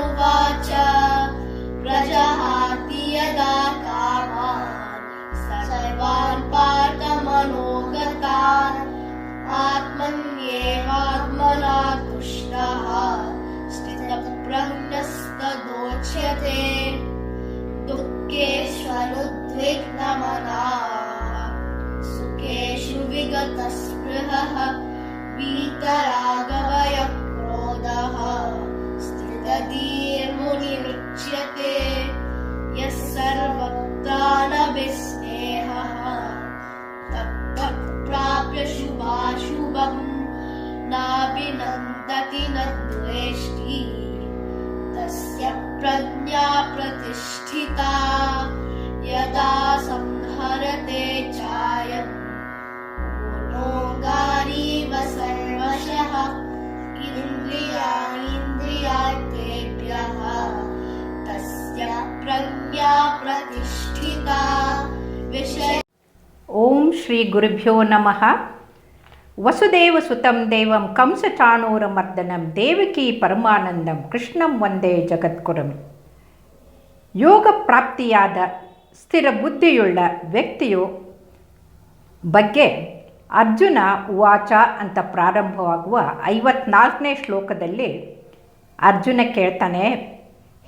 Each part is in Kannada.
श्रीभगवानुवाच प्रजहाति यदा कामान् सर्वान् पार्थमनोगतान्। आत्मन्येवात्मना तुष्टः स्थितप्रज्ञस्तदोच्यते। दुःखेष्वनुद्विग्नमनाः सुखेषु विगतस्पृहः वीतरागवयक्रोधः स्थितधीर्मुनिरुच्यते यः सर्वत्रानभिस्नेहः तत्तः प्राप्य शुभाशुभम् नाभिनन्दति न द्वेष्टि तस्य प्रज्ञा प्रतिष्ठिता। यदा संहरते चायम्। पूर्णोऽगारीव सर्वशः ಓಂ ಶ್ರೀ ಗುರುಭ್ಯೋ ನಮಃ. ವಸುದೇವ ಸುತಂ ದೇವಂ ಕಂಸಚಾಣೂರಮರ್ದನಂ ದೇವಕಿ ಪರಮಾನಂದಂ ಕೃಷ್ಣಂ ಒಂದೇ ಜಗದ್ಗುರುಂ ಯೋಗ ಪ್ರಾಪ್ತಿಯಾದ ಸ್ಥಿರ ಬುದ್ಧಿಯುಳ್ಳ ವ್ಯಕ್ತಿಯು ಬಗ್ಗೆ ಅರ್ಜುನ ಉವಾಚ ಅಂತ ಪ್ರಾರಂಭವಾಗುವ ಐವತ್ನಾಲ್ಕನೇ ಶ್ಲೋಕದಲ್ಲಿ ಅರ್ಜುನ ಕೇಳ್ತಾನೆ,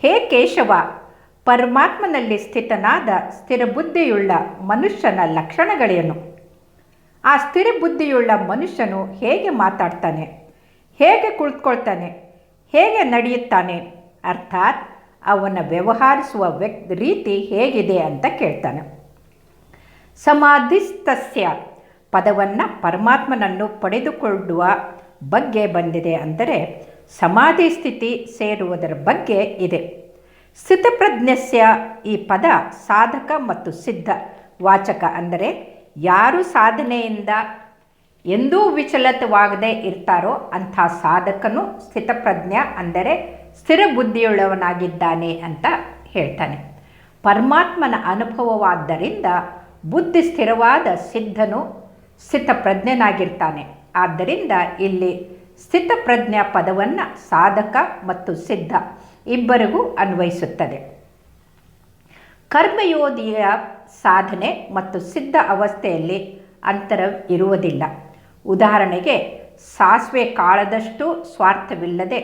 ಹೇ ಕೇಶವ ಪರಮಾತ್ಮನಲ್ಲಿ ಸ್ಥಿತನಾದ ಸ್ಥಿರ ಬುದ್ಧಿಯುಳ್ಳ ಮನುಷ್ಯನ ಲಕ್ಷಣಗಳೇನು? ಆ ಸ್ಥಿರ ಬುದ್ಧಿಯುಳ್ಳ ಮನುಷ್ಯನು ಹೇಗೆ ಮಾತಾಡ್ತಾನೆ? ಹೇಗೆ ಕುಳಿತುಕೊಳ್ತಾನೆ ಹೇಗೆ ನಡೆಯುತ್ತಾನೆ? ಅರ್ಥಾತ್ ಅವನ ವ್ಯವಹರಿಸುವ ವ್ಯಕ್ತಿ ರೀತಿ ಹೇಗಿದೆ ಅಂತ ಕೇಳ್ತಾನೆ. ಸಮಾಧಿಸ್ತಸ್ಯ ಪದವನ್ನು ಪರಮಾತ್ಮನನ್ನು ಪಡೆದುಕೊಳ್ಳುವ ಬಗ್ಗೆ ಬಂದಿದೆ ಅಂದರೆ ಸಮಾಧಿ ಸ್ಥಿತಿ ಸೇರುವುದರ ಬಗ್ಗೆ ಇದೆ. ಸ್ಥಿತಪ್ರಜ್ಞಸ್ಯ ಈ ಪದ ಸಾಧಕ ಮತ್ತು ಸಿದ್ಧ ವಾಚಕ ಅಂದರೆ ಯಾರು ಸಾಧನೆಯಿಂದ ಎಂದೂ ವಿಚಲಿತವಾಗದೆ ಇರ್ತಾರೋ ಅಂಥ ಸಾಧಕನು ಸ್ಥಿತಪ್ರಜ್ಞ ಅಂದರೆ ಸ್ಥಿರ ಬುದ್ಧಿಯುಳ್ಳವನಾಗಿದ್ದಾನೆ ಅಂತ ಹೇಳ್ತಾನೆ. ಪರಮಾತ್ಮನ ಅನುಭವವಾದ್ದರಿಂದ ಬುದ್ಧಿ ಸ್ಥಿರವಾದ ಸಿದ್ಧನು ಸ್ಥಿತಪ್ರಜ್ಞನಾಗಿರ್ತಾನೆ ಆದ್ದರಿಂದ ಇಲ್ಲಿ ಸ್ಥಿತಪ್ರಜ್ಞ ಪದವನ್ನು ಸಾಧಕ ಮತ್ತು ಸಿದ್ಧ ಇಬ್ಬರಿಗೂ ಅನ್ವಯಿಸುತ್ತದೆ. ಕರ್ಮಯೋಧಿಯ ಸಾಧನೆ ಮತ್ತು ಸಿದ್ಧ ಅವಸ್ಥೆಯಲ್ಲಿ ಅಂತರ ಇರುವುದಿಲ್ಲ. ಉದಾಹರಣೆಗೆ, ಸಾಸಿವೆ ಕಾಳದಷ್ಟು ಸ್ವಾರ್ಥವಿಲ್ಲದೆ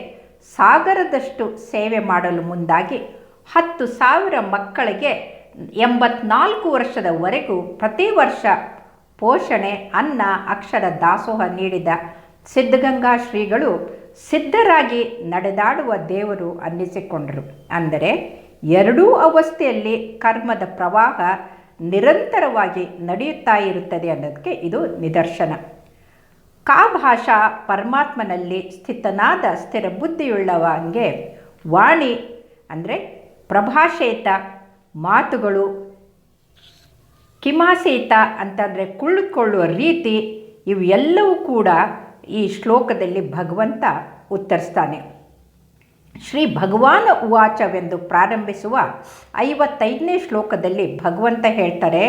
ಸಾಗರದಷ್ಟು ಸೇವೆ ಮಾಡಲು ಮುಂದಾಗಿ ಹತ್ತು ಸಾವಿರ ಮಕ್ಕಳಿಗೆ ಎಂಬತ್ನಾಲ್ಕು ವರ್ಷದವರೆಗೂ ಪ್ರತಿ ವರ್ಷ ಪೋಷಣೆ, ಅನ್ನ, ಅಕ್ಷರ, ದಾಸೋಹ ನೀಡಿದ ಸಿದ್ಧಗಂಗಾ ಶ್ರೀಗಳು ಸಿದ್ಧರಾಗಿ ನಡೆದಾಡುವ ದೇವರು ಅನ್ನಿಸಿಕೊಂಡರು. ಅಂದರೆ ಎರಡೂ ಅವಸ್ಥೆಯಲ್ಲಿ ಕರ್ಮದ ಪ್ರವಾಹ ನಿರಂತರವಾಗಿ ನಡೆಯುತ್ತಾ ಇರುತ್ತದೆ ಅನ್ನೋದಕ್ಕೆ ಇದು ನಿದರ್ಶನ. ಕಾ ಭಾಷಾ ಪರಮಾತ್ಮನಲ್ಲಿ ಸ್ಥಿತನಾದ ಸ್ಥಿರ ಬುದ್ಧಿಯುಳ್ಳವಂಗೆ ವಾಣಿ, ಅಂದರೆ ಪ್ರಭಾಷೇತ, ಮಾತುಗಳು, ಕಿಮಾಸೇತ ಅಂತಂದರೆ ಕುಳ್ಳುಕೊಳ್ಳುವ ರೀತಿ ಇವೆಲ್ಲವೂ ಕೂಡ ಈ ಶ್ಲೋಕದಲ್ಲಿ ಭಗವಂತ ಉತ್ತರಿಸ್ತಾನೆ. ಶ್ರೀ ಭಗವಾನ ಉವಾಚವೆಂದು ಪ್ರಾರಂಭಿಸುವ ಐವತ್ತೈದನೇ ಶ್ಲೋಕದಲ್ಲಿ ಭಗವಂತ ಹೇಳ್ತಾರೆ,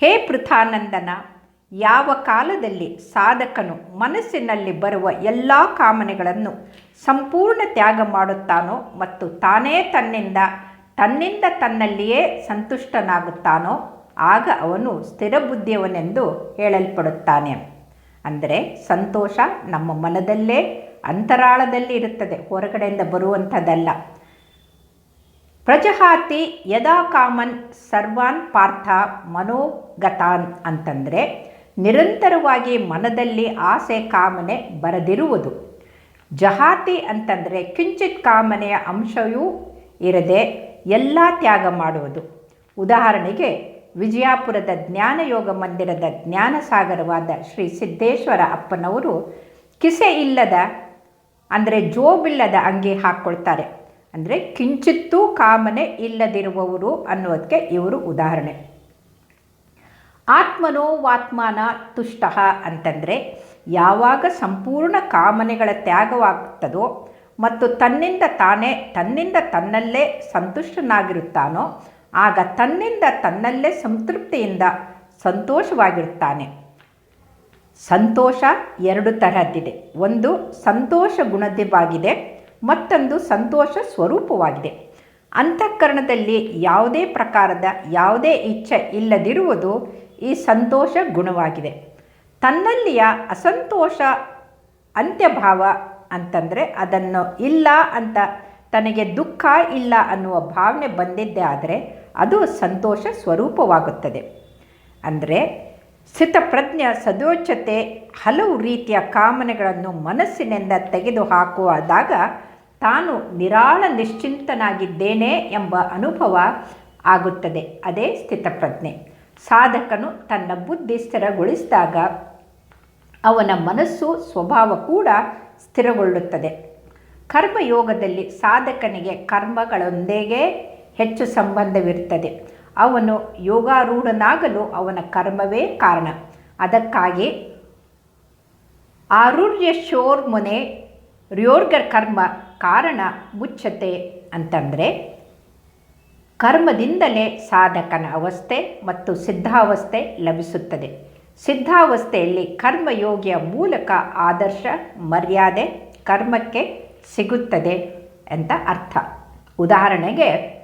ಹೇ ಪೃಥಾನಂದನ, ಯಾವ ಕಾಲದಲ್ಲಿ ಸಾಧಕನು ಮನಸ್ಸಿನಲ್ಲಿ ಬರುವ ಎಲ್ಲ ಕಾಮನೆಗಳನ್ನು ಸಂಪೂರ್ಣ ತ್ಯಾಗ ಮಾಡುತ್ತಾನೋ ಮತ್ತು ತಾನೇ ತನ್ನಿಂದ ತನ್ನಿಂದ ತನ್ನಲ್ಲಿಯೇ ಸಂತುಷ್ಟನಾಗುತ್ತಾನೋ, ಆಗ ಅವನು ಸ್ಥಿರಬುದ್ಧಿಯವನೆಂದು ಹೇಳಲ್ಪಡುತ್ತಾನೆ. ಅಂದರೆ ಸಂತೋಷ ನಮ್ಮ ಮನದಲ್ಲೇ ಅಂತರಾಳದಲ್ಲಿ ಇರುತ್ತದೆ, ಹೊರಗಡೆಯಿಂದ ಬರುವಂಥದ್ದಲ್ಲ. ಪ್ರಜಹಾತಿ ಯದಾ ಕಾಮನ್ ಸರ್ವಾನ್ ಪಾರ್ಥ ಮನೋಗತಾನ್ ಅಂತಂದರೆ ನಿರಂತರವಾಗಿ ಮನದಲ್ಲಿ ಆಸೆ ಕಾಮನೆ ಬರದಿರುವುದು. ಜಹಾತಿ ಅಂತಂದರೆ ಕಿಂಚಿತ್ ಕಾಮನೆಯ ಅಂಶವೂ ಇರದೆ ಎಲ್ಲ ತ್ಯಾಗ ಮಾಡುವುದು. ಉದಾಹರಣೆಗೆ ವಿಜಯಪುರದ ಜ್ಞಾನಯೋಗ ಮಂದಿರದ ಜ್ಞಾನಸಾಗರವಾದ ಶ್ರೀ ಸಿದ್ದೇಶ್ವರ ಅಪ್ಪನವರು ಕಿಸೆ ಇಲ್ಲದ, ಅಂದರೆ ಜೋಬಿಲ್ಲದ ಅಂಗಿ ಹಾಕ್ಕೊಳ್ತಾರೆ ಅಂದರೆ ಕಿಂಚಿತ್ತೂ ಕಾಮನೆ ಇಲ್ಲದಿರುವವರು ಅನ್ನೋದಕ್ಕೆ ಇವರು ಉದಾಹರಣೆ. ಆತ್ಮನೋ ವಾತ್ಮಾನ ತುಷ್ಟ ಅಂತಂದರೆ ಯಾವಾಗ ಸಂಪೂರ್ಣ ಕಾಮನೆಗಳ ತ್ಯಾಗವಾಗುತ್ತದೋ ಮತ್ತು ತನ್ನಿಂದ ತಾನೇ ತನ್ನಿಂದ ತನ್ನಲ್ಲೇ ಸಂತುಷ್ಟನಾಗಿರುತ್ತಾನೋ ಆಗ ತನ್ನಿಂದ ತನ್ನಲ್ಲೇ ಸಂತೃಪ್ತಿಯಿಂದ ಸಂತೋಷವಾಗಿರುತ್ತಾನೆ. ಸಂತೋಷ ಎರಡು ತರಹದ್ದಿದೆ. ಒಂದು ಸಂತೋಷ ಗುಣದವಾಗಿದೆ ಮತ್ತೊಂದು ಸಂತೋಷ ಸ್ವರೂಪವಾಗಿದೆ. ಅಂತಃಕರಣದಲ್ಲಿ ಯಾವುದೇ ಪ್ರಕಾರದ ಯಾವುದೇ ಇಚ್ಛೆ ಇಲ್ಲದಿರುವುದು ಈ ಸಂತೋಷ ಗುಣವಾಗಿದೆ. ತನ್ನಲ್ಲಿಯ ಅಸಂತೋಷ ಅಂತ್ಯಭಾವ ಅಂತಂದರೆ ಅದನ್ನು ಇಲ್ಲ ಅಂತ ತನಗೆ ದುಃಖ ಇಲ್ಲ ಅನ್ನುವ ಭಾವನೆ ಬಂದಿದ್ದೇ ಆದರೆ ಅದು ಸಂತೋಷ ಸ್ವರೂಪವಾಗುತ್ತದೆ. ಅಂದರೆ ಸ್ಥಿತಪ್ರಜ್ಞ ಸದೋಚತೆ ಹಲವು ರೀತಿಯ ಕಾಮನೆಗಳನ್ನು ಮನಸ್ಸಿನಿಂದ ತೆಗೆದು ತೆಗೆದುಹಾಕುವಾದಾಗ ತಾನು ನಿರಾಳ ನಿಶ್ಚಿಂತನಾಗಿದ್ದೇನೆ ಎಂಬ ಅನುಭವ ಆಗುತ್ತದೆ. ಅದೇ ಸ್ಥಿತಪ್ರಜ್ಞೆ. ಸಾಧಕನು ತನ್ನ ಬುದ್ಧಿ ಸ್ಥಿರಗೊಳಿಸಿದಾಗ ಅವನ ಮನಸ್ಸು ಸ್ವಭಾವ ಕೂಡ ಸ್ಥಿರಗೊಳ್ಳುತ್ತದೆ. ಕರ್ಮಯೋಗದಲ್ಲಿ ಸಾಧಕನಿಗೆ ಕರ್ಮಗಳೊಂದಿಗೆ ಹೆಚ್ಚು ಸಂಬಂಧವಿರುತ್ತದೆ. ಅವನು ಯೋಗಾರೂಢನಾಗಲು ಅವನ ಕರ್ಮವೇ ಕಾರಣ. ಅದಕ್ಕಾಗಿ ಆರುರ್ಯ ಶೋರ್ ಮುನೆ ರ್ಯೋರ್ಗರ್ ಕರ್ಮ ಕಾರಣ ಮುಚ್ಚತೆ ಅಂತಂದರೆ, ಕರ್ಮದಿಂದಲೇ ಸಾಧಕನ ಅವಸ್ಥೆ ಮತ್ತು ಸಿದ್ಧಾವಸ್ಥೆ ಲಭಿಸುತ್ತದೆ. ಸಿದ್ಧಾವಸ್ಥೆಯಲ್ಲಿ ಕರ್ಮಯೋಗಿಯ ಮೂಲಕ ಆದರ್ಶ, ಮರ್ಯಾದೆ, ಕರ್ಮಕ್ಕೆ ಸಿಗುತ್ತದೆ ಅಂತ ಅರ್ಥ. ಉದಾಹರಣೆಗೆ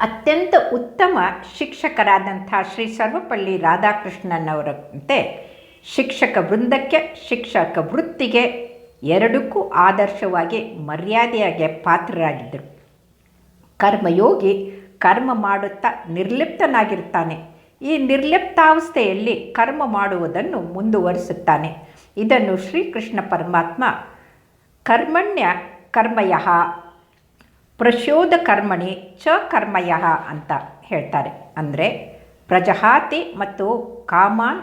ಅತ್ಯಂತ ಉತ್ತಮ ಶಿಕ್ಷಕರಾದಂಥ ಶ್ರೀ ಸರ್ವಪಳ್ಳಿ ರಾಧಾಕೃಷ್ಣನವರಂತೆ ಶಿಕ್ಷಕ ವೃಂದಕ್ಕೆ, ಶಿಕ್ಷಕ ವೃತ್ತಿಗೆ ಎರಡಕ್ಕೂ ಆದರ್ಶವಾಗಿ ಮರ್ಯಾದೆಯಾಗಿ ಪಾತ್ರರಾಗಿದ್ದರು. ಕರ್ಮಯೋಗಿ ಕರ್ಮ ಮಾಡುತ್ತಾ ನಿರ್ಲಿಪ್ತನಾಗಿರ್ತಾನೆ. ಈ ನಿರ್ಲಿಪ್ತಾವಸ್ಥೆಯಲ್ಲಿ ಕರ್ಮ ಮಾಡುವುದನ್ನು ಮುಂದುವರಿಸುತ್ತಾನೆ. ಇದನ್ನು ಶ್ರೀಕೃಷ್ಣ ಪರಮಾತ್ಮ ಕರ್ಮಣ್ಯ ಕರ್ಮಯ ಪ್ರಚೋದ ಕರ್ಮಣಿ ಚ ಕರ್ಮಯ ಅಂತ ಹೇಳ್ತಾರೆ. ಅಂದರೆ ಪ್ರಜಹಾತಿ ಮತ್ತು ಕಾಮಾನ್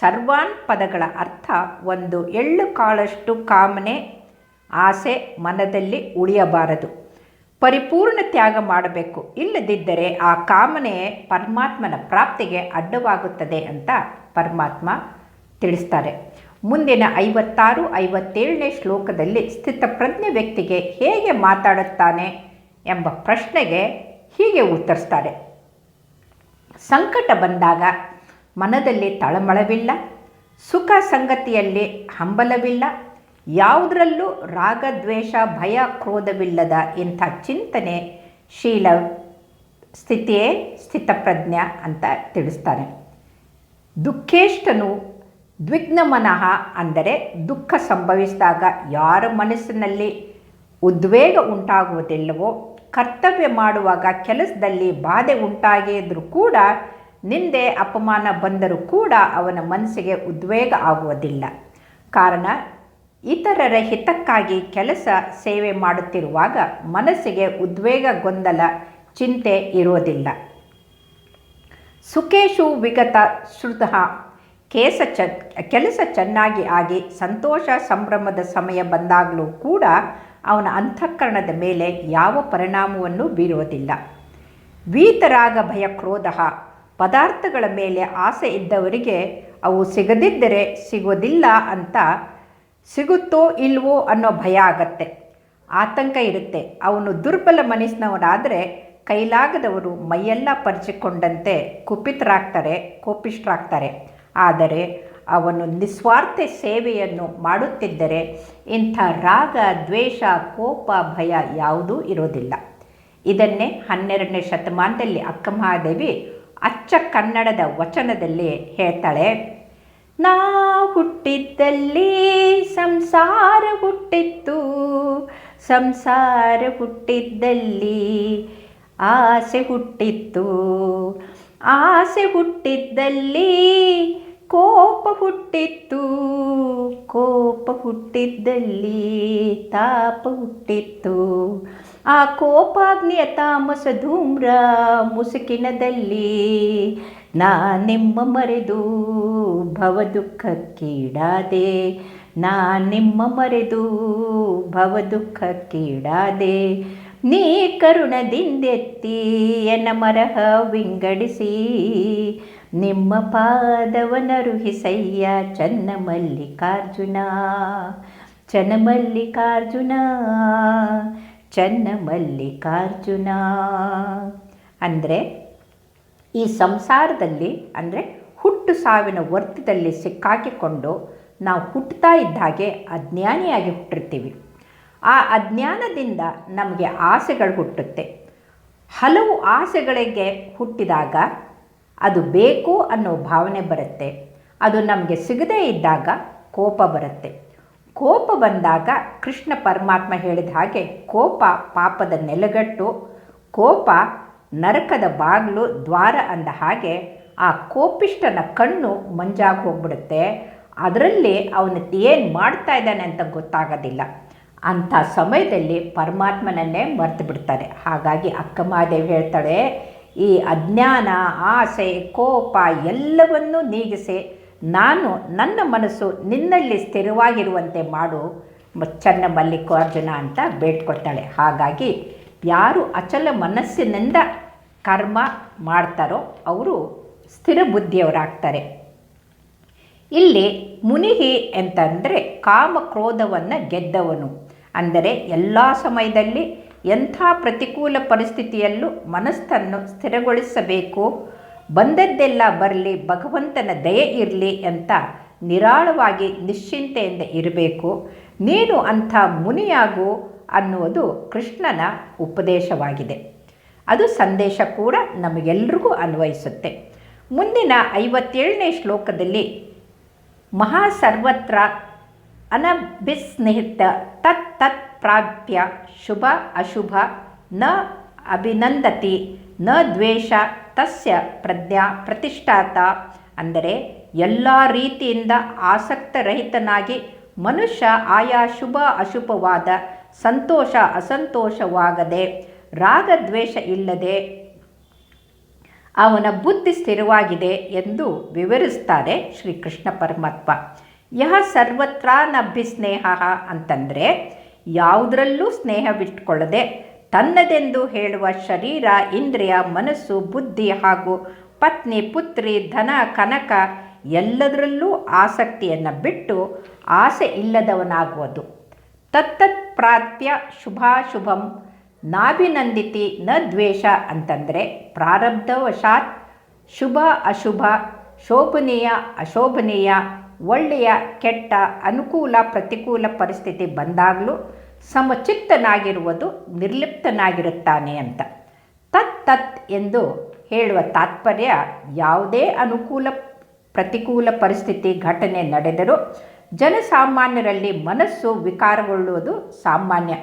ಸರ್ವಾನ್ ಪದಗಳ ಅರ್ಥ ಒಂದು ಎಳ್ಳು ಕಾಳಷ್ಟು ಕಾಮನೆ ಆಸೆ ಮನದಲ್ಲಿ ಉಳಿಯಬಾರದು. ಪರಿಪೂರ್ಣ ತ್ಯಾಗ ಮಾಡಬೇಕು. ಇಲ್ಲದಿದ್ದರೆ ಆ ಕಾಮನೆ ಪರಮಾತ್ಮನ ಪ್ರಾಪ್ತಿಗೆ ಅಡ್ಡವಾಗುತ್ತದೆ ಅಂತ ಪರಮಾತ್ಮ ತಿಳಿಸ್ತಾರೆ. ಮುಂದಿನ ಐವತ್ತಾರು, ಐವತ್ತೇಳನೇ ಶ್ಲೋಕದಲ್ಲಿ ಸ್ಥಿತಪ್ರಜ್ಞೆ ವ್ಯಕ್ತಿಗೆ ಹೇಗೆ ಮಾತಾಡುತ್ತಾನೆ ಎಂಬ ಪ್ರಶ್ನೆಗೆ ಹೀಗೆ ಉತ್ತರಿಸ್ತಾರೆ. ಸಂಕಟ ಬಂದಾಗ ಮನದಲ್ಲಿ ತಳಮಳವಿಲ್ಲ, ಸುಖ ಸಂಗತಿಯಲ್ಲಿ ಹಂಬಲವಿಲ್ಲ, ಯಾವುದರಲ್ಲೂ ರಾಗ, ದ್ವೇಷ, ಭಯ, ಕ್ರೋಧವಿಲ್ಲದ ಇಂಥ ಚಿಂತನೆ ಶೀಲ ಸ್ಥಿತಿಯೇ ಸ್ಥಿತಪ್ರಜ್ಞ ಅಂತ ತಿಳಿಸ್ತಾರೆ. ದುಃಖೇಷ್ಟನು ದ್ವಿಗ್ನಮನಃ ಅಂದರೆ ದುಃಖ ಸಂಭವಿಸಿದಾಗ ಯಾರ ಮನಸ್ಸಿನಲ್ಲಿ ಉದ್ವೇಗ ಉಂಟಾಗುವುದಿಲ್ಲವೋ, ಕರ್ತವ್ಯ ಮಾಡುವಾಗ ಕೆಲಸದಲ್ಲಿ ಬಾಧೆ ಉಂಟಾಗಿದ್ರೂ ಕೂಡ, ನಿಂದೆ ಅಪಮಾನ ಬಂದರೂ ಕೂಡ ಅವನ ಮನಸ್ಸಿಗೆ ಉದ್ವೇಗ ಆಗುವುದಿಲ್ಲ. ಕಾರಣ, ಇತರರ ಹಿತಕ್ಕಾಗಿ ಕೆಲಸ ಸೇವೆ ಮಾಡುತ್ತಿರುವಾಗ ಮನಸ್ಸಿಗೆ ಉದ್ವೇಗ, ಗೊಂದಲ, ಚಿಂತೆ ಇರೋದಿಲ್ಲ ಸುಖೇಶು ವಿಗತ ಶ್ರುತ ಕೇಸ ಚ, ಕೆಲಸ ಚೆನ್ನಾಗಿ ಆಗಿ ಸಂತೋಷ ಸಂಭ್ರಮದ ಸಮಯ ಬಂದಾಗಲೂ ಕೂಡ ಅವನ ಅಂತಃಕರಣದ ಮೇಲೆ ಯಾವ ಪರಿಣಾಮವನ್ನು ಬೀರುವುದಿಲ್ಲ. ವೀತರಾಗ ಭಯ ಕ್ರೋಧ, ಪದಾರ್ಥಗಳ ಮೇಲೆ ಆಸೆ ಇದ್ದವರಿಗೆ ಅವು ಸಿಗದಿದ್ದರೆ ಸಿಗೋದಿಲ್ಲ ಅಂತ ಸಿಗುತ್ತೋ ಇಲ್ವೋ ಅನ್ನೋ ಭಯ ಆಗತ್ತೆ. ಆತಂಕ ಇರುತ್ತೆ. ಅವನು ದುರ್ಬಲ ಮನಸ್ಸಿನವನಾದರೆ ಕೈಲಾಗದವರು ಮೈಯೆಲ್ಲ ಪರಿಚಿಕೊಂಡಂತೆ ಕುಪಿತರಾಗ್ತಾರೆ, ಕೋಪಿಷ್ಠರಾಗ್ತಾರೆ. ಆದರೆ ಅವನು ನಿಸ್ವಾರ್ಥ ಸೇವೆಯನ್ನು ಮಾಡುತ್ತಿದ್ದರೆ ಇಂಥ ರಾಗ, ದ್ವೇಷ, ಕೋಪ, ಭಯ ಯಾವುದೂ ಇರೋದಿಲ್ಲ ಇದನ್ನೇ ಹನ್ನೆರಡನೇ ಶತಮಾನದಲ್ಲಿ ಅಕ್ಕಮಹಾದೇವಿ ಅಚ್ಚ ಕನ್ನಡದ ವಚನದಲ್ಲಿ ಹೇಳ್ತಾಳೆ. ನಾ ಹುಟ್ಟಿದ್ದಲ್ಲಿ ಸಂಸಾರ ಹುಟ್ಟಿತ್ತು, ಸಂಸಾರ ಹುಟ್ಟಿದ್ದಲ್ಲಿ ಆಸೆ ಹುಟ್ಟಿತ್ತು. ಆಸೆ ಹುಟ್ಟಿದ್ದಲ್ಲಿ ಕೋಪ ಹುಟ್ಟಿತ್ತು. ಕೋಪ ಹುಟ್ಟಿದ್ದಲ್ಲಿ ತಾಪ ಹುಟ್ಟಿತ್ತು. ಆ ಕೋಪಾಗ್ನಿಯ ತಾಮಸ ಧೂಮ್ರ ಮುಸುಕಿನದಲ್ಲಿ ನಾ ನಿಮ್ಮ ಮರೆದು ಭವ ದುಃಖಕ್ಕೀಡಾದೆ, ನಾ ನಿಮ್ಮ ಮರೆದು ಭವ ದುಃಖಕ್ಕೀಡಾದೆ ನೀ ಕರುಣದಿಂದೆತ್ತಿ ಎನ್ನ ಮರಹ ವಿಂಗಡಿಸಿ. ನಿಮ್ಮ ಪಾದವನರುಹಿಸಯ್ಯ ಚನ್ನಮಲ್ಲಿಕಾರ್ಜುನ. ಚನ್ನಮಲ್ಲಿಕಾರ್ಜುನ ಚನ್ನಮಲ್ಲಿಕಾರ್ಜುನ. ಚನ್ನ ಮಲ್ಲಿಕಾರ್ಜುನ ಅಂದರೆ ಈ ಸಂಸಾರದಲ್ಲಿ ಅಂದರೆ ಹುಟ್ಟು ಸಾವಿನ ವರ್ತದಲ್ಲಿ ಸಿಕ್ಕಾಕಿಕೊಂಡು ನಾವು ಹುಟ್ಟುತ್ತಾ ಇದ್ದ ಹಾಗೆ ಅಜ್ಞಾನಿಯಾಗಿ ಹುಟ್ಟಿರ್ತೀವಿ. ಆ ಅಜ್ಞಾನದಿಂದ ನಮಗೆ ಆಸೆಗಳು ಹುಟ್ಟುತ್ತೆ. ಹಲವು ಆಸೆಗಳಿಗೆ ಹುಟ್ಟಿದಾಗ ಅದು ಬೇಕು ಅನ್ನೋ ಭಾವನೆ ಬರುತ್ತೆ. ಅದು ನಮಗೆ ಸಿಗದೇ ಇದ್ದಾಗ ಕೋಪ ಬರುತ್ತೆ. ಕೋಪ ಬಂದಾಗ ಕೃಷ್ಣ ಪರಮಾತ್ಮ ಹೇಳಿದ ಹಾಗೆ ಕೋಪ ಪಾಪದ ನೆಲೆಗಟ್ಟು, ಕೋಪ ನರಕದ ಬಾಗಿಲು, ದ್ವಾರ ಅಂದ ಹಾಗೆ ಆ ಕೋಪಿಷ್ಟನ ಕಣ್ಣು ಮಂಜಾಗಿ ಹೋಗ್ಬಿಡುತ್ತೆ. ಅದರಲ್ಲಿ ಅವನು ಏನು ಮಾಡ್ತಾ ಇದ್ದಾನೆ ಅಂತ ಗೊತ್ತಾಗೋದಿಲ್ಲ. ಅಂಥ ಸಮಯದಲ್ಲಿ ಪರಮಾತ್ಮನನ್ನೇ ಮರೆತು ಬಿಡ್ತಾರೆ. ಹಾಗಾಗಿ ಅಕ್ಕಮಹಾದೇವಿ ಹೇಳ್ತಾಳೆ, ಈ ಅಜ್ಞಾನ, ಆಸೆ, ಕೋಪ ಎಲ್ಲವನ್ನೂ ನೀಗಿಸಿ ನಾನು ನನ್ನ ಮನಸ್ಸು ನಿನ್ನಲ್ಲಿ ಸ್ಥಿರವಾಗಿರುವಂತೆ ಮಾಡು, ಚನ್ನ ಮಲ್ಲಿಕಾರ್ಜುನ ಅಂತ ಬೇಡ್ಕೊಳ್ತಾಳೆ. ಹಾಗಾಗಿ ಯಾರು ಅಚಲ ಮನಸ್ಸಿನಿಂದ ಕರ್ಮ ಮಾಡ್ತಾರೋ ಅವರು ಸ್ಥಿರ ಬುದ್ಧಿಯವರಾಗ್ತಾರೆ. ಇಲ್ಲಿ ಮುನಿಹಿ ಅಂತಂದರೆ ಕಾಮ ಕ್ರೋಧವನ್ನು ಗೆದ್ದವನು. ಅಂದರೆ ಎಲ್ಲ ಸಮಯದಲ್ಲಿ ಎಂಥ ಪ್ರತಿಕೂಲ ಪರಿಸ್ಥಿತಿಯಲ್ಲೂ ಮನಸ್ಸನ್ನು ಸ್ಥಿರಗೊಳಿಸಬೇಕು. ಬಂದದ್ದೆಲ್ಲ ಬರಲಿ, ಭಗವಂತನ ದಯೆ ಇರಲಿ ಅಂತ ನಿರಾಳವಾಗಿ ನಿಶ್ಚಿಂತೆಯಿಂದ ಇರಬೇಕು. ನೀನು ಅಂಥ ಮುನಿಯಾಗು ಅನ್ನುವುದು ಕೃಷ್ಣನ ಉಪದೇಶವಾಗಿದೆ. ಅದು ಸಂದೇಶ ಕೂಡ ನಮಗೆಲ್ರಿಗೂ ಅನ್ವಯಿಸುತ್ತೆ. ಮುಂದಿನ ಐವತ್ತೇಳನೇ ಶ್ಲೋಕದಲ್ಲಿ ಮಹಾಸರ್ವತ್ರ ಅನಭಿಸ್ನೇಹಿತ, ತತ್ ತತ್ ಪ್ರಾಪ್ಯ ಶುಭ ಅಶುಭ, ನ ಅಭಿನಂದತಿ, ನ ದ್ವೇಷ, ತಸ್ಯ ಪ್ರಜ್ಞಾ ಪ್ರತಿಷ್ಠಾತ, ಅಂದರೆ ಎಲ್ಲ ರೀತಿಯಿಂದ ಆಸಕ್ತರಹಿತನಾಗಿ ಮನುಷ್ಯ ಆಯಾ ಶುಭ ಅಶುಭವಾದ ಸಂತೋಷ ಅಸಂತೋಷವಾಗದೆ ರಾಗದ್ವೇಷ ಇಲ್ಲದೆ ಅವನ ಬುದ್ಧಿ ಸ್ಥಿರವಾಗಿದೆ ಎಂದು ವಿವರಿಸ್ತಾರೆ ಶ್ರೀಕೃಷ್ಣ ಪರಮಾತ್ಮ. ಯಹ ಸರ್ವತ್ರ ನಭಿಸ್ನೇಹ ಅಂತಂದರೆ ಯಾವುದರಲ್ಲೂ ಸ್ನೇಹವಿಟ್ಕೊಳ್ಳದೆ ತನ್ನದೆಂದು ಹೇಳುವ ಶರೀರ, ಇಂದ್ರಿಯ, ಮನಸ್ಸು, ಬುದ್ಧಿ ಹಾಗೂ ಪತ್ನಿ, ಪುತ್ರಿ, ಧನ, ಕನಕ ಎಲ್ಲದರಲ್ಲೂ ಆಸಕ್ತಿಯನ್ನು ಬಿಟ್ಟು ಆಸೆ ಇಲ್ಲದವನಾಗುವುದು. ತತ್ತತ್ ಪ್ರಾತ್ಯ ಶುಭಾಶುಭಂ ನಾಭಿನಂದಿತಿ ನ ದ್ವೇಷ ಅಂತಂದರೆ ಪ್ರಾರಬ್ಧವಶಾತ್ ಶುಭ ಅಶುಭ ಶೋಭನೀಯ ಅಶೋಭನೀಯ ಒಳ್ಳೆಯ, ಕೆಟ್ಟ, ಅನುಕೂಲ, ಪ್ರತಿಕೂಲ ಪರಿಸ್ಥಿತಿ ಬಂದಾಗಲೂ ಸಮಚಿತ್ತನಾಗಿರುವುದು ನಿರ್ಲಿಪ್ತನಾಗಿರುತ್ತಾನೆ ಅಂತ. ತತ್ ತತ್ ಎಂದು ಹೇಳುವ ತಾತ್ಪರ್ಯ ಯಾವುದೇ ಅನುಕೂಲ, ಪ್ರತಿಕೂಲ ಪರಿಸ್ಥಿತಿ ಘಟನೆ ನಡೆದರೂ ಜನಸಾಮಾನ್ಯರಲ್ಲಿ ಮನಸ್ಸು ವಿಕಾರಗೊಳ್ಳುವುದು ಸಾಮಾನ್ಯ.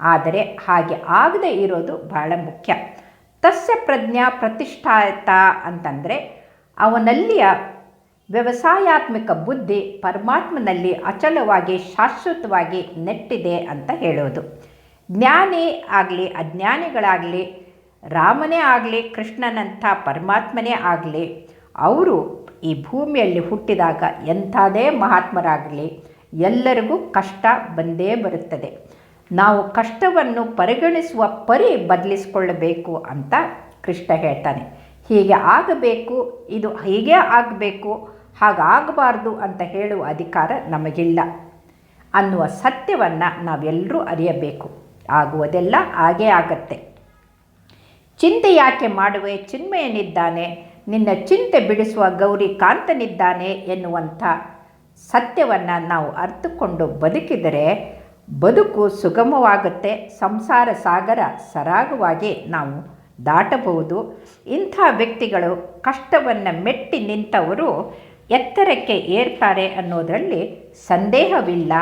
ಆದರೆ ಹಾಗೆ ಆಗದೆ ಇರೋದು ಬಹಳ ಮುಖ್ಯ. ತಸ್ಯ ಪ್ರಜ್ಞಾ ಪ್ರತಿಷ್ಠಾತ ಅಂತಂದರೆ ಅವನಲ್ಲಿಯ ವ್ಯವಸಾಯಾತ್ಮಕ ಬುದ್ಧಿ ಪರಮಾತ್ಮನಲ್ಲಿ ಅಚಲವಾಗಿ, ಶಾಶ್ವತವಾಗಿ ನೆಟ್ಟಿದೆ ಅಂತ ಹೇಳೋದು. ಜ್ಞಾನಿ ಆಗಲಿ, ಅಜ್ಞಾನಿಗಳಾಗಲಿ, ರಾಮನೇ ಆಗಲಿ, ಕೃಷ್ಣನಂಥ ಪರಮಾತ್ಮನೇ ಆಗಲಿ, ಅವರು ಈ ಭೂಮಿಯಲ್ಲಿ ಹುಟ್ಟಿದಾಗ ಎಂಥದೇ ಮಹಾತ್ಮರಾಗಲಿ, ಎಲ್ಲರಿಗೂ ಕಷ್ಟ ಬಂದೇ ಬರುತ್ತದೆ. ನಾವು ಕಷ್ಟವನ್ನು ಪರಿಗಣಿಸುವ ಪರಿ ಬದಲಿಸಿಕೊಳ್ಳಬೇಕು ಅಂತ ಕೃಷ್ಣ ಹೇಳ್ತಾನೆ. ಹೀಗೆ ಆಗಬೇಕು, ಇದು ಹೀಗೆ ಆಗಬೇಕು ಹಾಗಾಗಬಾರ್ದು ಅಂತ ಹೇಳುವ ಅಧಿಕಾರ ನಮಗಿಲ್ಲ. ಅನ್ನುವ ಸತ್ಯವನ್ನು ನಾವೆಲ್ಲರೂ ಅರಿಯಬೇಕು. ಆಗುವುದೆಲ್ಲ ಹಾಗೇ ಆಗತ್ತೆ. ಚಿಂತೆ ಯಾಕೆ ಮಾಡುವೆ? ಚಿನ್ಮಯನಿದ್ದಾನೆ. ನಿನ್ನ ಚಿಂತೆ ಬಿಡಿಸುವ ಗೌರಿ ಕಾಂತನಿದ್ದಾನೆ ಎನ್ನುವಂಥ ಸತ್ಯವನ್ನು ನಾವು ಅರ್ಥಕೊಂಡು ಬದುಕಿದರೆ ಬದುಕು ಸುಗಮವಾಗುತ್ತೆ. ಸಂಸಾರ ಸಾಗರ ಸರಾಗವಾಗಿ ನಾವು ದಾಟಬಹುದು. ಇಂಥ ವ್ಯಕ್ತಿಗಳು ಕಷ್ಟವನ್ನು ಮೆಟ್ಟಿ ನಿಂತವರು ಎತ್ತರಕ್ಕೆ ಏರ್ತಾರೆ ಅನ್ನೋದರಲ್ಲಿ ಸಂದೇಹವಿಲ್ಲ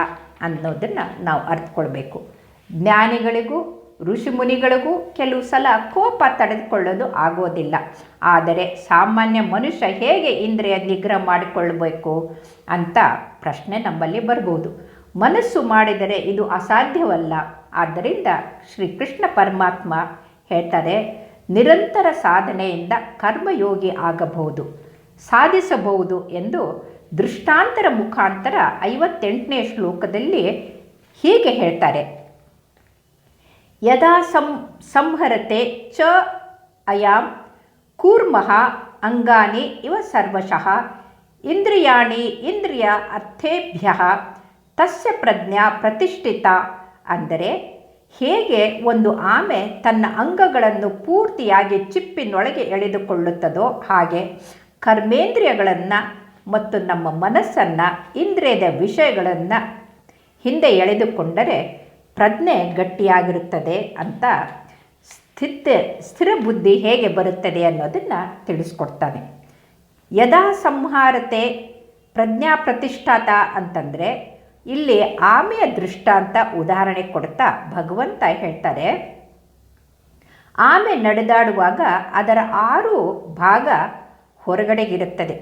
ಅನ್ನೋದನ್ನು ನಾವು ಅರ್ಥಕೊಳ್ಬೇಕು ಜ್ಞಾನಿಗಳಿಗೂ, ಋಷಿಮುನಿಗಳಿಗೂ ಕೆಲವು ಸಲ ಕೋಪ ತಡೆದುಕೊಳ್ಳೋದು ಆಗೋದಿಲ್ಲ. ಆದರೆ ಸಾಮಾನ್ಯ ಮನುಷ್ಯ ಹೇಗೆ ಇಂದ್ರಿಯ ನಿಗ್ರಹ ಮಾಡಿಕೊಳ್ಬೇಕು ಅಂತ ಪ್ರಶ್ನೆ ನಮ್ಮಲ್ಲಿ ಬರ್ಬೋದು. ಮನಸ್ಸು ಮಾಡಿದರೆ ಇದು ಅಸಾಧ್ಯವಲ್ಲ. ಆದ್ದರಿಂದ ಶ್ರೀಕೃಷ್ಣ ಪರಮಾತ್ಮ ಹೇಳ್ತಾರೆ, ನಿರಂತರ ಸಾಧನೆಯಿಂದ ಕರ್ಮಯೋಗಿ ಆಗಬಹುದು. ಸಾಧಿಸಬಹುದು ಎಂದು ದೃಷ್ಟಾಂತರ ಮುಖಾಂತರ ಐವತ್ತೆಂಟನೇ ಶ್ಲೋಕದಲ್ಲಿ ಹೀಗೆ ಹೇಳ್ತಾರೆ. ಯದಾ ಸಂ, ಸಂಹರತೆ ಚ ಅಯಾಂ ಕೂರ್ಮಃ ಅಂಗಾನಿ ಇವ ಸರ್ವಶಃ ಇಂದ್ರಿಯಾಣಿ ಇಂದ್ರಿಯ ಅರ್ಥೇಭ್ಯ ತಸ್ಯ ಪ್ರಜ್ಞಾ ಪ್ರತಿಷ್ಠಿತ ಅಂದರೆ ಹೇಗೆ ಒಂದು ಆಮೆ ತನ್ನ ಅಂಗಗಳನ್ನು ಪೂರ್ತಿಯಾಗಿ ಚಿಪ್ಪಿನೊಳಗೆ ಎಳೆದುಕೊಳ್ಳುತ್ತದೋ ಹಾಗೆ ಕರ್ಮೇಂದ್ರಿಯಗಳನ್ನು ಮತ್ತು ನಮ್ಮ ಮನಸ್ಸನ್ನು, ಇಂದ್ರಿಯದ ವಿಷಯಗಳನ್ನು ಹಿಂದೆ ಎಳೆದುಕೊಂಡರೆ ಪ್ರಜ್ಞೆ ಗಟ್ಟಿಯಾಗಿರುತ್ತದೆ ಅಂತ ಸ್ಥಿತ, ಸ್ಥಿರ ಬುದ್ಧಿ ಹೇಗೆ ಬರುತ್ತದೆ ಅನ್ನೋದನ್ನು ತಿಳಿಸ್ಕೊಡ್ತಾನೆ. ಯದಾ ಸಂಹಾರತೆ ಪ್ರಜ್ಞಾ ಪ್ರತಿಷ್ಠಾತ ಅಂತಂದರೆ ಇಲ್ಲಿ ಆಮೆಯ ದೃಷ್ಟಾಂತ ಉದಾಹರಣೆ ಕೊಡ್ತಾ ಭಗವಂತ ಹೇಳ್ತಾರೆ. ಆಮೆ ನಡೆದಾಡುವಾಗ ಅದರ ಆರು ಭಾಗ ಹೊರಗಡೆಗಿರುತ್ತದೆ.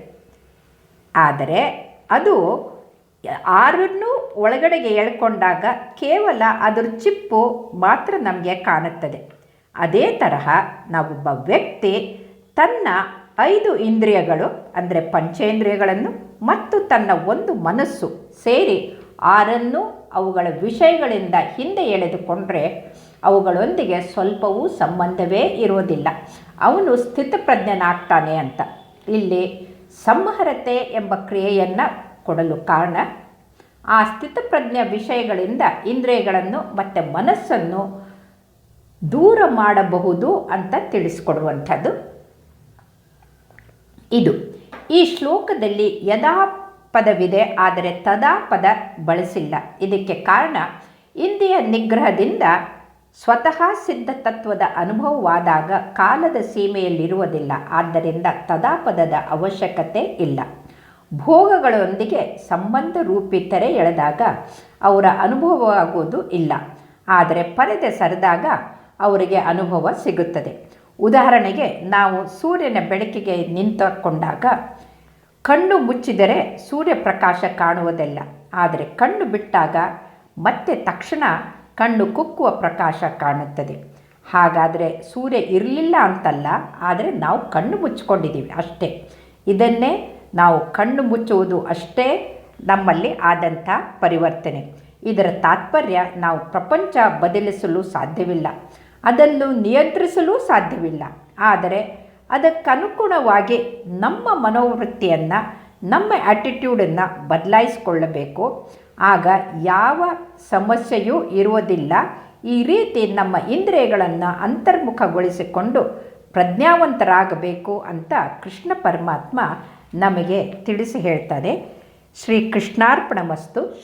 ಆದರೆ ಅದು ಆರನ್ನು ಒಳಗಡೆಗೆ ಎಳ್ಕೊಂಡಾಗ ಕೇವಲ ಅದರ ಚಿಪ್ಪು ಮಾತ್ರ ನಮಗೆ ಕಾಣುತ್ತದೆ. ಅದೇ ತರಹ ನಾವೊಬ್ಬ ವ್ಯಕ್ತಿ ತನ್ನ ಐದು ಇಂದ್ರಿಯಗಳು, ಅಂದರೆ ಪಂಚೇಂದ್ರಿಯಗಳನ್ನು ಮತ್ತು ತನ್ನ ಒಂದು ಮನಸ್ಸು ಸೇರಿ ಆರನ್ನು ಅವುಗಳ ವಿಷಯಗಳಿಂದ ಹಿಂದೆ ಎಳೆದುಕೊಂಡ್ರೆ ಅವುಗಳೊಂದಿಗೆ ಸ್ವಲ್ಪವೂ ಸಂಬಂಧವೇ ಇರೋದಿಲ್ಲ ಅವನು ಸ್ಥಿತಪ್ರಜ್ಞನಾಗ್ತಾನೆ ಅಂತ. ಇಲ್ಲಿ ಸಂಹರತೆ ಎಂಬ ಕ್ರಿಯೆಯನ್ನು ಕೊಡಲು ಕಾರಣ. ಆ ಸ್ಥಿತಪ್ರಜ್ಞ ವಿಷಯಗಳಿಂದ ಇಂದ್ರಿಯಗಳನ್ನು ಮತ್ತು ಮನಸ್ಸನ್ನು ದೂರ ಮಾಡಬಹುದು ಅಂತ ತಿಳಿಸ್ಕೊಡುವಂಥದ್ದು. ಇದು ಈ ಶ್ಲೋಕದಲ್ಲಿ ಯದಾ ಪದವಿದೆ, ಆದರೆ ತದಾ ಪದ ಬಳಸಿಲ್ಲ. ಇದಕ್ಕೆ ಕಾರಣ ಇಂದಿಯ ನಿಗ್ರಹದಿಂದ ಸ್ವತಃ ಸಿದ್ಧ ತತ್ವದ ಅನುಭವವಾದಾಗ ಕಾಲದ ಸೀಮೆಯಲ್ಲಿರುವುದಿಲ್ಲ. ಆದ್ದರಿಂದ ತದಾಪದದ ಅವಶ್ಯಕತೆ ಇಲ್ಲ. ಭೋಗಗಳೊಂದಿಗೆ ಸಂಬಂಧ ರೂಪಿತರೆ ಎಳೆದಾಗ ಅವರ ಅನುಭವವಾಗುವುದು ಇಲ್ಲ. ಆದರೆ ಪರದೆ ಸರಿದಾಗ ಅವರಿಗೆ ಅನುಭವ ಸಿಗುತ್ತದೆ. ಉದಾಹರಣೆಗೆ, ನಾವು ಸೂರ್ಯನ ಬೆಳಕಿಗೆ ನಿಂತುಕೊಂಡಾಗ ಕಣ್ಣು ಮುಚ್ಚಿದರೆ ಸೂರ್ಯ ಪ್ರಕಾಶ ಕಾಣುವುದಿಲ್ಲ. ಆದರೆ ಕಣ್ಣು ಬಿಟ್ಟಾಗ ಮತ್ತೆ ತಕ್ಷಣ ಕಣ್ಣು ಕುಕ್ಕುವ ಪ್ರಕಾಶ ಕಾಣುತ್ತದೆ. ಹಾಗಾದರೆ ಸೂರ್ಯ ಇರಲಿಲ್ಲ ಅಂತಲ್ಲ, ಆದರೆ ನಾವು ಕಣ್ಣು ಮುಚ್ಚಿಕೊಂಡಿದ್ದೀವಿ ಅಷ್ಟೇ. ಇದನ್ನೇ ನಾವು ಕಣ್ಣು ಮುಚ್ಚುವುದು ಅಷ್ಟೇ ನಮ್ಮಲ್ಲಿ ಆದಂಥ ಪರಿವರ್ತನೆ. ಇದರ ತಾತ್ಪರ್ಯ ನಾವು ಪ್ರಪಂಚ ಬದಲಿಸಲು ಸಾಧ್ಯವಿಲ್ಲ. ಅದನ್ನು ನಿಯಂತ್ರಿಸಲು ಸಾಧ್ಯವಿಲ್ಲ. ಆದರೆ ಅದಕ್ಕನುಗುಣವಾಗಿ ನಮ್ಮ ಮನೋವೃತ್ತಿಯನ್ನು, ನಮ್ಮ ಆ್ಯಟಿಟ್ಯೂಡನ್ನು ಬದಲಾಯಿಸಿಕೊಳ್ಳಬೇಕು. ಆಗ ಯಾವ ಸಮಸ್ಯೆಯೂ ಇರುವುದಿಲ್ಲ. ಈ ರೀತಿ ನಮ್ಮ ಇಂದ್ರಿಯಗಳನ್ನು ಅಂತರ್ಮುಖಗೊಳಿಸಿಕೊಂಡು ಪ್ರಜ್ಞಾವಂತರಾಗಬೇಕು ಅಂತ ಕೃಷ್ಣ ಪರಮಾತ್ಮ ನಮಗೆ ತಿಳಿಸಿ ಹೇಳ್ತಾರೆ. ಶ್ರೀ ಕೃಷ್ಣಾರ್ಪಣ ಮಸ್ತು